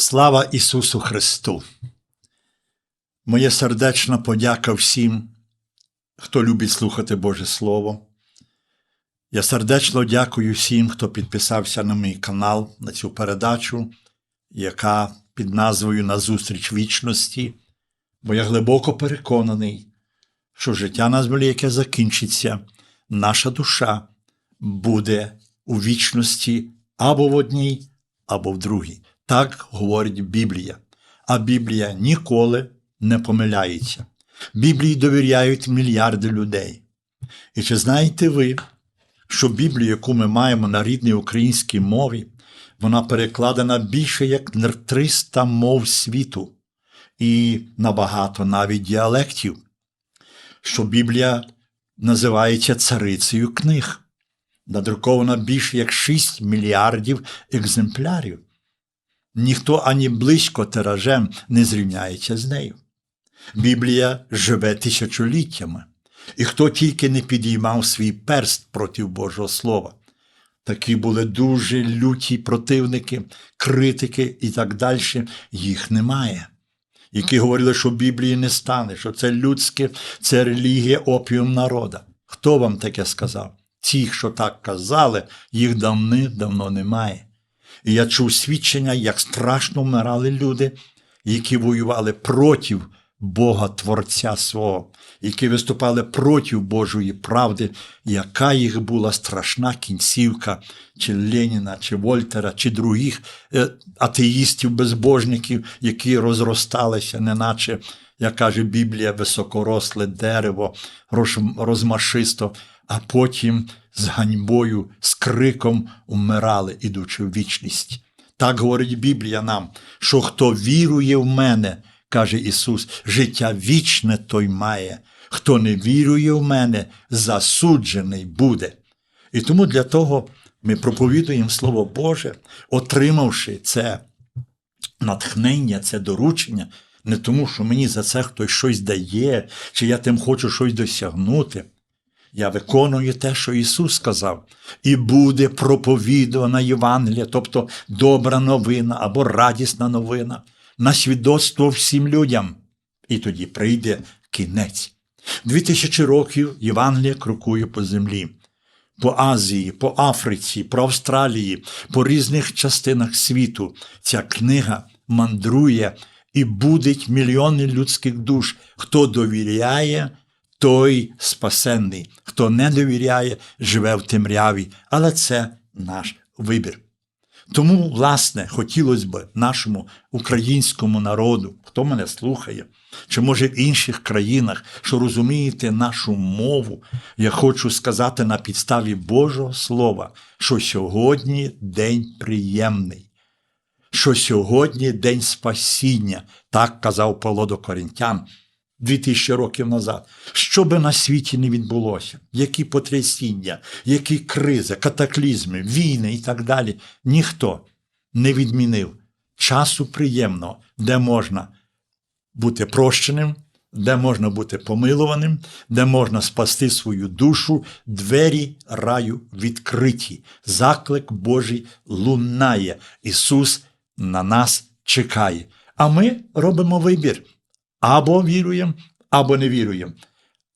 Слава Ісусу Христу! Моє сердечна подяка всім, хто любить слухати Боже Слово. Я сердечно дякую всім, хто підписався на мій канал, на цю передачу, яка під назвою Назустріч вічності, бо я глибоко переконаний, що життя на землі, яке закінчиться, наша душа буде у вічності або в одній, або в другій. Так говорить Біблія. А Біблія ніколи не помиляється. Біблії довіряють мільярди людей. І чи знаєте ви, що Біблію, яку ми маємо на рідній українській мові, вона перекладена більше як на 300 мов світу і набагато навіть діалектів, що Біблія називається царицею книг, надрукована більше як 6 мільярдів екземплярів. Ніхто ані близько тиражем не зрівняється з нею. Біблія живе тисячоліттями, і хто тільки не підіймав свій перст проти Божого Слова. Такі були дуже люті противники, критики і так далі, їх немає. Які говорили, що Біблії не стане, що це людське, це релігія, опіум народа. Хто вам таке сказав? Ті, що так казали, їх давни-давно немає. І я чув свідчення, як страшно вмирали люди, які воювали проти Бога Творця свого, які виступали проти Божої правди, яка їх була страшна кінцівка, чи Леніна, чи Вольтера, чи других е, атеїстів, безбожників, які розросталися, неначе, як каже Біблія, високоросле дерево, розмашисто, а потім з ганьбою, з криком умирали, ідучи в вічність. Так говорить Біблія нам, що хто вірує в мене, каже Ісус, життя вічне той має, хто не вірує в мене, засуджений буде. І тому для того ми проповідуємо Слово Боже, отримавши це натхнення, це доручення, не тому, що мені за це хтось щось дає, чи я тим хочу щось досягнути. Я виконую те, що Ісус сказав, і буде проповідувана Євангелія, тобто добра новина або радісна новина, на свідоцтво всім людям. І тоді прийде кінець. Дві тисячі років Євангелія крокує по землі, по Азії, по Африці, по Австралії, по різних частинах світу. Ця книга мандрує і будить мільйони людських душ, хто довіряє той спасенний, хто не довіряє, живе в темряві, але це наш вибір. Тому, власне, хотілося б нашому українському народу, хто мене слухає, чи може в інших країнах, що розумієте нашу мову, я хочу сказати на підставі Божого Слова, що сьогодні день приємний. Що сьогодні день спасіння, так казав Павло до Корінтян. 2000 років назад, що би на світі не відбулося, які потрясіння, які кризи, катаклізми, війни і так далі, ніхто не відмінив часу приємного, де можна бути прощеним, де можна бути помилуваним, де можна спасти свою душу, двері раю відкриті. Заклик Божий лунає. Ісус на нас чекає. А ми робимо вибір. Або віруємо, або не віруємо,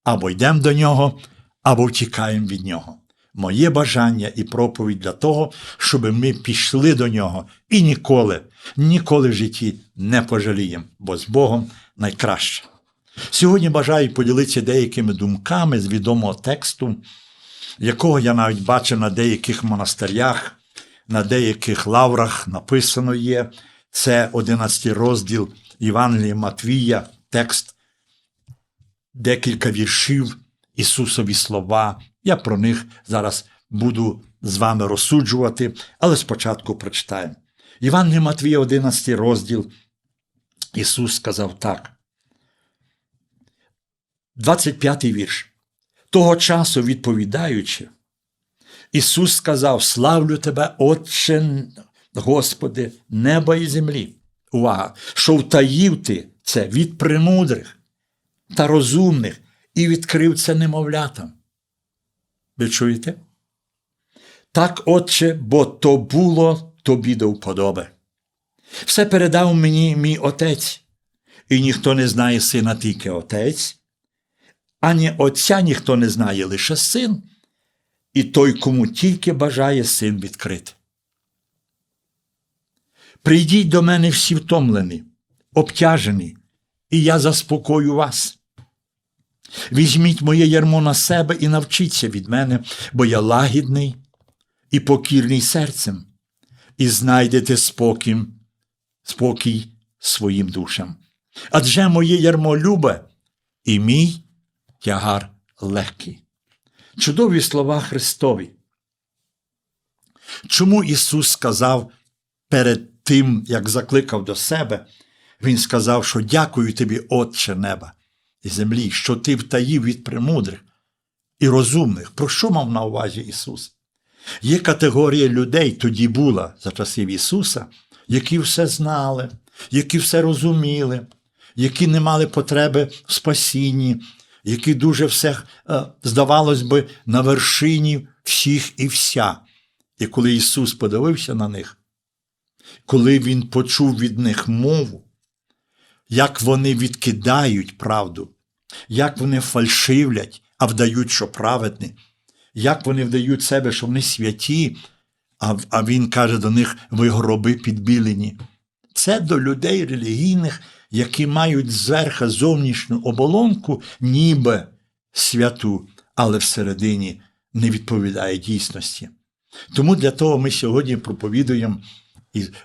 або йдемо до нього, або втікаємо від нього. Моє бажання і проповідь для того, щоб ми пішли до нього і ніколи, ніколи в житті не пожаліємо, бо з Богом найкраще. Сьогодні бажаю поділитися деякими думками з відомого тексту, якого я навіть бачив на деяких монастирях, на деяких лаврах написано є. Це 11 розділ Євангелія Матвія, текст, декілька віршів, Ісусові слова. Я про них зараз буду з вами розсуджувати, але спочатку прочитаємо. Євангелія Матвія, 11 розділ. Ісус сказав так. 25 вірш. Того часу, відповідаючи, Ісус сказав: Славлю Тебе, Отче, Господи, неба і землі. Увага! Що втаїв ти це від премудрих та розумних і відкрив це немовлятам. Ви чуєте? Так, Отче, бо то було тобі до вподоби. Все передав мені мій отець, і ніхто не знає сина тільки отець, ані отця ніхто не знає лише син, і той, кому тільки бажає син відкрити. Прийдіть до мене всі втомлені, обтяжені, і я заспокою вас. Візьміть моє ярмо на себе і навчіться від мене, бо я лагідний і покірний серцем, і знайдете спокій, спокій своїм душам. Адже моє ярмо любе, і мій тягар легкий. Чудові слова Христові. Чому Ісус сказав перед тим, як закликав до себе, Він сказав, що дякую тобі, Отче неба і землі, що ти втаїв від премудрих і розумних. Про що мав на увазі Ісус? Є категорія людей, тоді була за часів Ісуса, які все знали, які все розуміли, які не мали потреби в спасінні, які дуже все, е, здавалось би, на вершині всіх і вся. І коли Ісус подивився на них, коли Він почув від них мову, як вони відкидають правду, як вони фальшивлять, а вдають, що праведні, як вони вдають себе, що вони святі, а, а Він каже до них: ви гроби підбілені. Це до людей релігійних, які мають зверха зовнішню оболонку, ніби святу, але всередині не відповідає дійсності. Тому для того ми сьогодні проповідуємо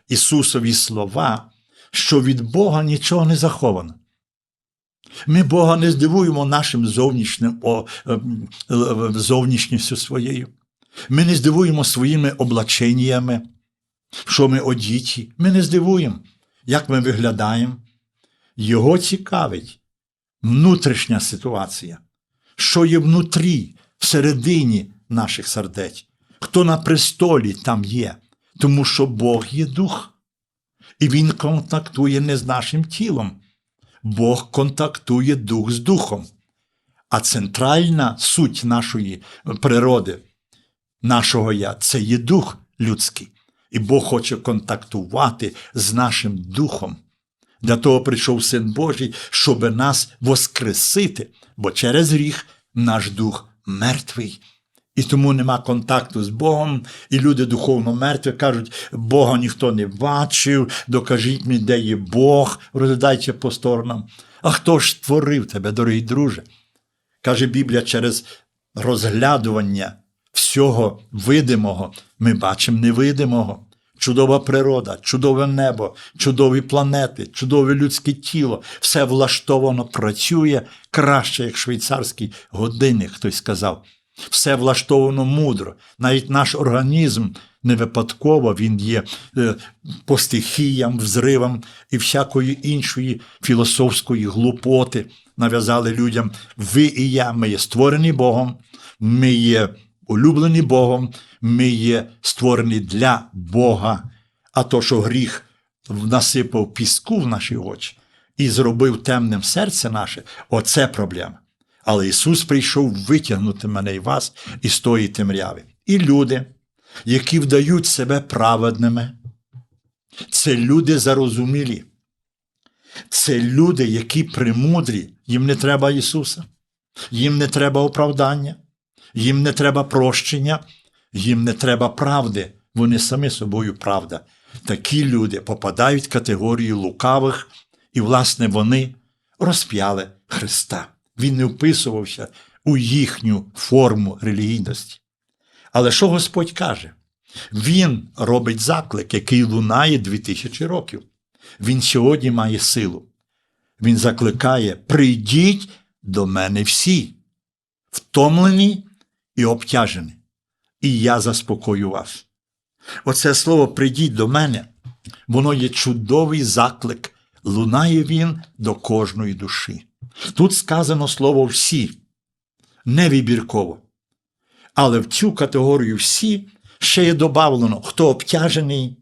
Ісусові слова, що від Бога нічого не заховано. Ми Бога не здивуємо нашим зовнішнім, о, ем, зовнішністю своєю. Ми не здивуємо своїми облаченнями, що ми одіті. Ми не здивуємо, як ми виглядаємо. Його цікавить внутрішня ситуація, що є внутрі, всередині наших сердець, хто на престолі там є, тому що Бог є дух, і Він контактує не з нашим тілом. Бог контактує дух з духом. А центральна суть нашої природи, нашого я це є дух людський. І Бог хоче контактувати з нашим духом. Для того прийшов Син Божий, щоб нас воскресити, бо через гріх наш дух мертвий. І тому нема контакту з Богом, і люди духовно мертві кажуть, Бога ніхто не бачив, докажіть мені, де є Бог, розглядайте по сторонам. А хто ж створив тебе, дорогий друже? Каже Біблія, через розглядування всього видимого ми бачимо невидимого. Чудова природа, чудове небо, чудові планети, чудове людське тіло, все влаштовано працює краще, як швейцарський годинник, хтось сказав. Все влаштовано мудро. Навіть наш організм не випадково він є е, по стихіям, взривам і всякої іншої філософської глупоти. Нав'язали людям. Ви і я, ми є створені Богом, ми є улюблені Богом, ми є створені для Бога. А то, що гріх насипав піску в наші очі і зробив темним серце наше, оце проблема. Але Ісус прийшов витягнути мене і вас із тої темряви. І люди, які вдають себе праведними, це люди зарозумілі. Це люди, які премудрі, їм не треба Ісуса, їм не треба оправдання, їм не треба прощення, їм не треба правди. Вони самі собою правда. Такі люди попадають в категорію лукавих, і, власне, вони розп'яли Христа. Він не вписувався у їхню форму релігійності. Але що Господь каже? Він робить заклик, який лунає 2000 років. Він сьогодні має силу. Він закликає: прийдіть до мене всі, втомлені і обтяжені, і я заспокою вас. Оце слово прийдіть до мене, воно є чудовий заклик, лунає він до кожної душі. Тут сказано слово всі, невибірково. Але в цю категорію всі ще є додавлено, хто обтяжений,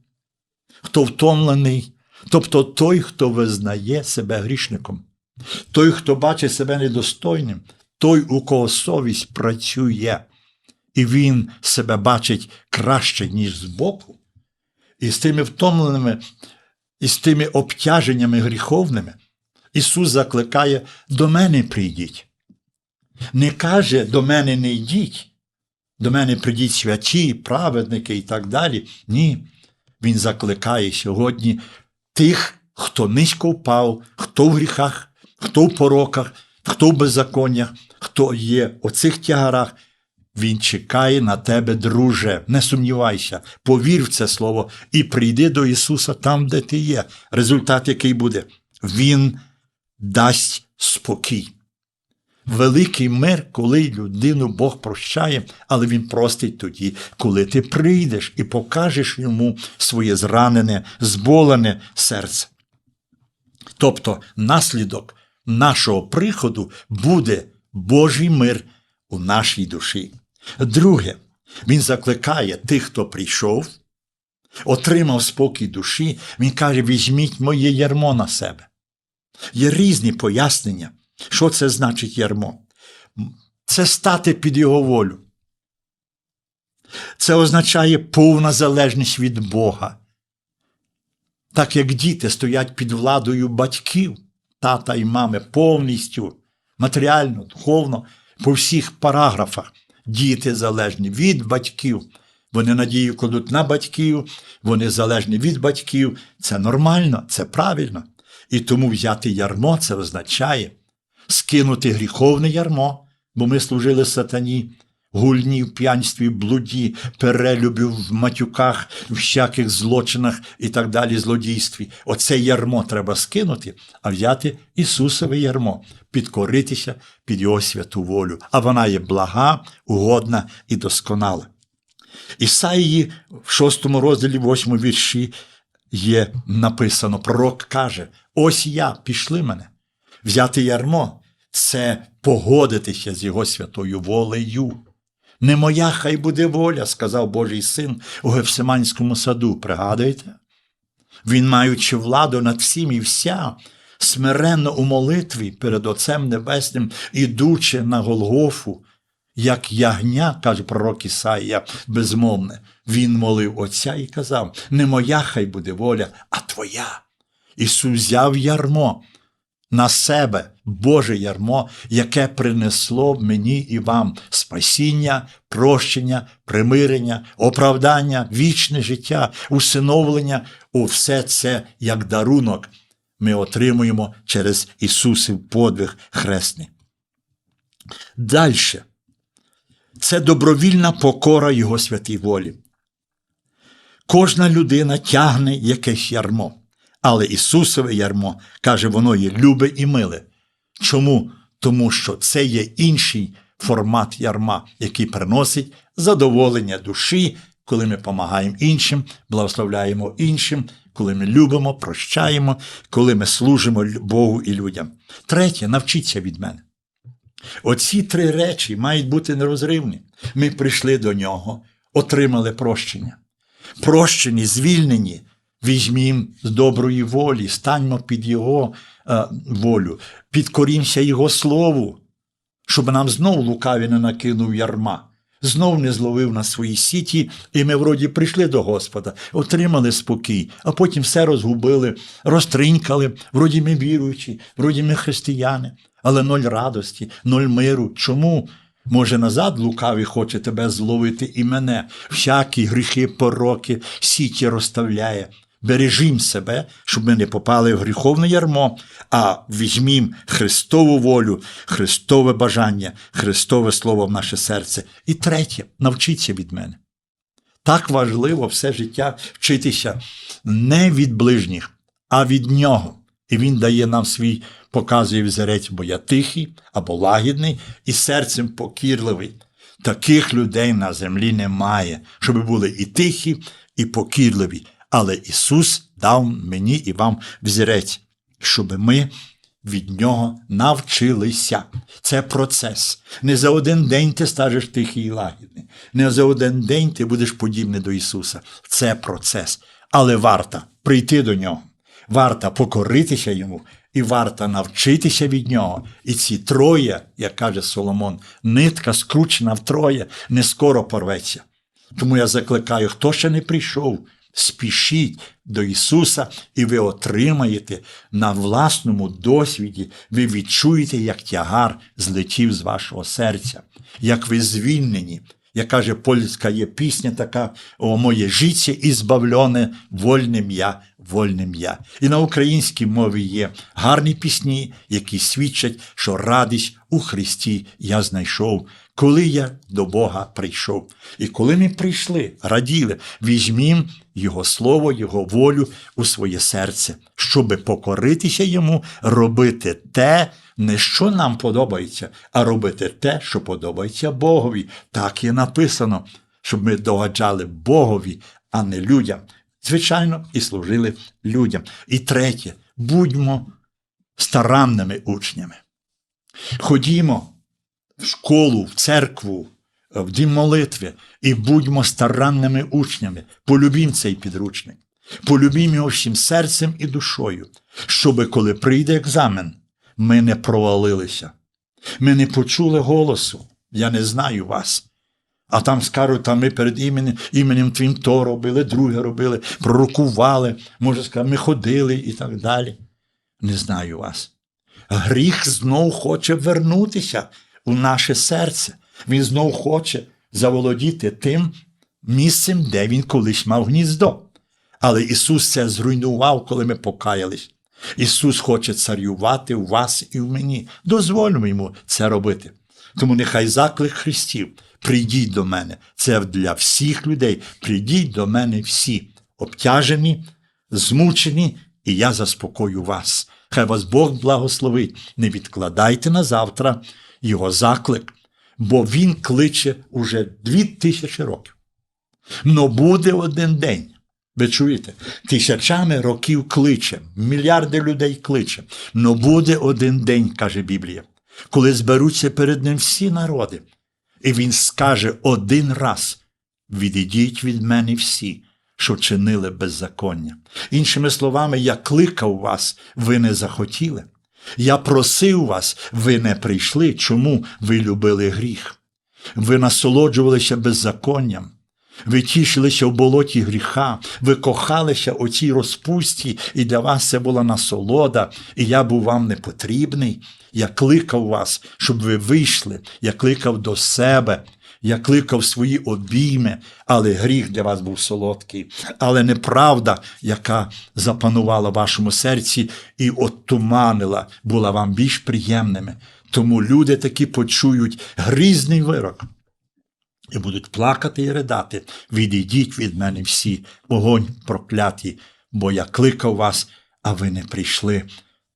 хто втомлений, тобто той, хто визнає себе грішником, той, хто бачить себе недостойним, той, у кого совість працює, і він себе бачить краще, ніж збоку. І з тими втомленими із тими обтяженнями гріховними, Ісус закликає до мене прийдіть. Не каже до мене не йдіть, до мене прийдіть святі, праведники і так далі. Ні. Він закликає сьогодні тих, хто низько впав, хто в гріхах, хто в пороках, хто в беззаконнях, хто є у цих тягарах. Він чекає на тебе, друже. Не сумнівайся, повір в це слово і прийди до Ісуса там, де ти є. Результат, який буде, Він дасть спокій. Великий мир, коли людину Бог прощає, але Він простить тоді, коли ти прийдеш і покажеш йому своє зранене, зболене серце. Тобто наслідок нашого приходу буде Божий мир у нашій душі. Друге, він закликає тих, хто прийшов, отримав спокій душі, він каже: візьміть моє ярмо на себе. Є різні пояснення, що це значить ярмо. Це стати під його волю. Це означає повна залежність від Бога. Так як діти стоять під владою батьків, тата і мами, повністю матеріально, духовно, по всіх параграфах. Діти залежні від батьків. Вони надію кладуть на батьків, вони залежні від батьків. Це нормально, це правильно. І тому взяти ярмо це означає скинути гріховне ярмо, бо ми служили сатані, гульні в п'янстві, блуді, перелюбі, в матюках, в всяких злочинах і так далі, злодійстві. Оце ярмо треба скинути, а взяти Ісусове ярмо, підкоритися під Його святу волю. А вона є блага, угодна і досконала. Ісаїї в шостому розділі, восьмому вірші є написано: пророк каже: Ось я, пішли мене. Взяти ярмо це погодитися з Його святою волею. Не моя хай буде воля, сказав Божий син у Гефсиманському саду. Пригадуєте? Він, маючи владу над всім і вся, смиренно у молитві перед Отцем Небесним, ідучи на Голгофу, як ягня, каже пророк Ісаїя, безмовне, він молив Отця і казав: Не моя хай буде воля, а твоя. Ісус взяв ярмо на себе Боже ярмо, яке принесло мені і вам спасіння, прощення, примирення, оправдання, вічне життя, усиновлення у все це як дарунок ми отримуємо через Ісусів подвиг хресний. Далі. Це добровільна покора Його святій волі. Кожна людина тягне якесь ярмо. Але Ісусове ярмо каже, воно є любе і миле. Чому? Тому що це є інший формат ярма, який приносить задоволення душі, коли ми допомагаємо іншим, благословляємо іншим, коли ми любимо, прощаємо, коли ми служимо Богу і людям. Третє, навчіться від мене. Оці три речі мають бути нерозривні. Ми прийшли до нього, отримали прощення. Прощені, звільнені. Візьмім з доброї волі, станьмо під Його е, волю, підкорімося Його слову, щоб нам знов лукаві не накинув ярма, знов не зловив на свої сіті, і ми вроді прийшли до Господа, отримали спокій, а потім все розгубили, розтринькали, вроді ми віруючі, вроді ми християни, але ноль радості, ноль миру. Чому? Може, назад лукавий хоче тебе зловити і мене, всякі гріхи, пороки, сіті розставляє. Бережім себе, щоб ми не попали в гріховне ярмо, а візьмім Христову волю, Христове бажання, Христове Слово в наше серце. І третє, навчіться від мене. Так важливо все життя вчитися не від ближніх, а від нього. І Він дає нам свій, показує взірець, бо я тихий або лагідний і серцем покірливий. Таких людей на землі немає, щоб були і тихі, і покірливі. Але Ісус дав мені і вам взірець, щоб ми від Нього навчилися. Це процес. Не за один день ти стажеш тихий і лагідний. Не за один день ти будеш подібний до Ісуса. Це процес. Але варто прийти до Нього, варто покоритися Йому і варто навчитися від Нього. І ці троє, як каже Соломон, нитка скручена втроє, не скоро порветься. Тому я закликаю, хто ще не прийшов Спішіть до Ісуса, і ви отримаєте на власному досвіді, ви відчуєте, як тягар злетів з вашого серця, як ви звільнені. Як каже польська є пісня така О моє життя і збавлене, вольним я, вольним я. І на українській мові є гарні пісні, які свідчать, що радість у Христі я знайшов, коли я до Бога прийшов. І коли ми прийшли, раділи, візьмім Його слово, Його волю у своє серце, щоби покоритися йому, робити те, не що нам подобається, а робити те, що подобається Богові. Так є написано, щоб ми догаджали Богові, а не людям. Звичайно, і служили людям. І третє, будьмо старанними учнями. Ходімо в школу, в церкву, в дім молитви і будьмо старанними учнями. Полюбім цей підручник. Полюбім його всім серцем і душою, щоби, коли прийде екзамен, ми не провалилися. Ми не почули голосу. Я не знаю вас. А там скажуть, там ми перед іменем, іменем твім то робили, друге робили, пророкували, може сказати, ми ходили і так далі. Не знаю вас. Гріх знов хоче вернутися у наше серце. Він знов хоче заволодіти тим місцем, де він колись мав гніздо. Але Ісус це зруйнував, коли ми покаялись. Ісус хоче царювати у вас і в мені. Дозвольмо йому це робити. Тому нехай заклик Христів. Прийдіть до мене. Це для всіх людей. Прийдіть до мене всі, обтяжені, змучені, і я заспокою вас. Хай вас Бог благословить. Не відкладайте на завтра його заклик, бо Він кличе уже дві тисячі років. Но буде один день. Ви чуєте? Тисячами років кличе, мільярди людей кличе. Но буде один день, каже Біблія, коли зберуться перед ним всі народи, і він скаже один раз: відійдіть від мене всі, що чинили беззаконня. Іншими словами, я кликав вас, ви не захотіли. Я просив вас, ви не прийшли. Чому ви любили гріх? Ви насолоджувалися беззаконням. Ви тішилися в болоті гріха, ви кохалися у цій розпусті, і для вас це була насолода, і я був вам не потрібний. Я кликав вас, щоб ви вийшли, я кликав до себе, я кликав свої обійми, але гріх для вас був солодкий, але неправда, яка запанувала в вашому серці і оттуманила, була вам більш приємними. Тому люди таки почують грізний вирок і будуть плакати і ридати. Відійдіть від мене всі, вогонь прокляті, бо я кликав вас, а ви не прийшли.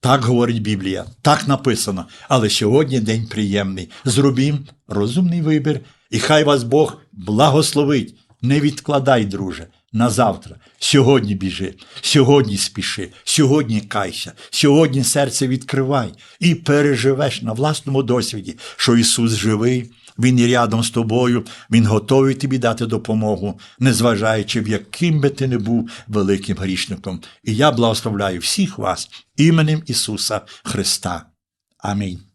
Так говорить Біблія, так написано. Але сьогодні день приємний. Зробім розумний вибір, і хай вас Бог благословить. Не відкладай, друже, на завтра. Сьогодні біжи, сьогодні спіши, сьогодні кайся, сьогодні серце відкривай і переживеш на власному досвіді, що Ісус живий, Він і рядом з тобою, Він готовий тобі дати допомогу, незважаючи, в яким би ти не був великим грішником. І я благословляю всіх вас іменем Ісуса Христа. Амінь.